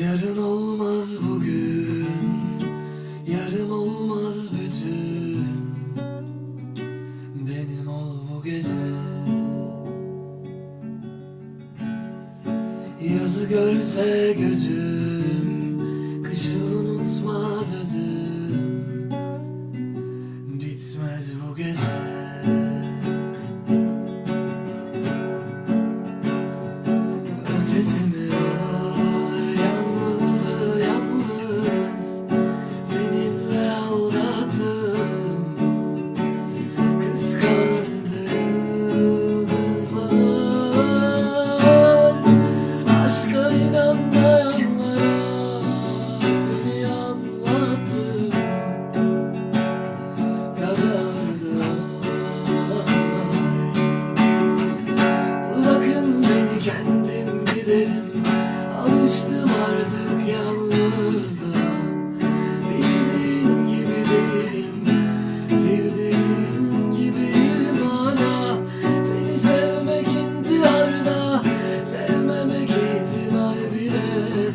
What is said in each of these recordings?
Yarın olmaz bugün Yarım olmaz bütün. Benim ol bu gece. Yazı görse gözüm Kışı unutmaz özüm. Bitmez bu gece Aşka inanmayanlara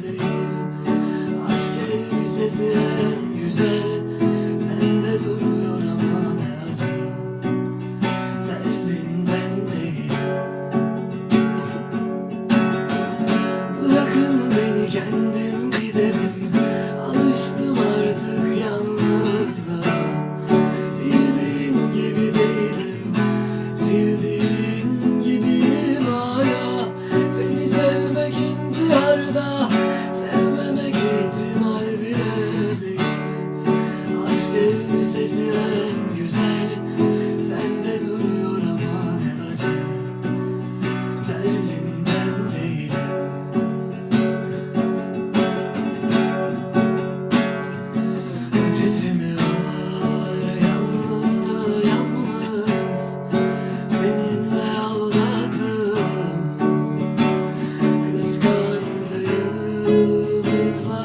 değil. Aşk elbisesi en güzel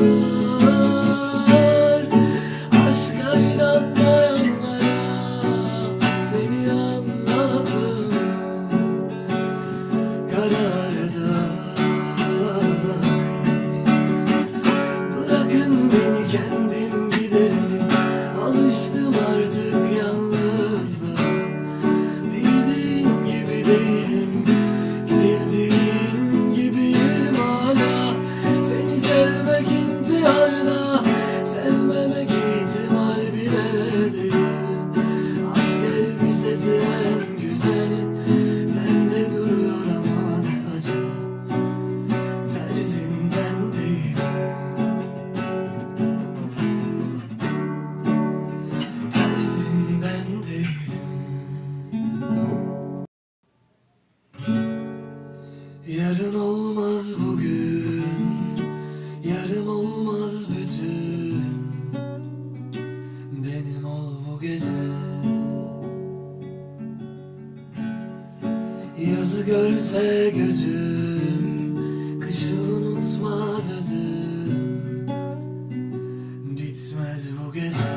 yıldızlar Aşka inanmayanlara Seni anlattım. Karardı Bırakın beni kendim giderim Alıştım artık yalnızlığa. Bildiğin gibi değilim Yarın olmaz bugün. Yarım olmaz bütün. Benim ol bu gece. Yazı görse gözüm Kışı unutmaz özüm. Bitmez bu gece.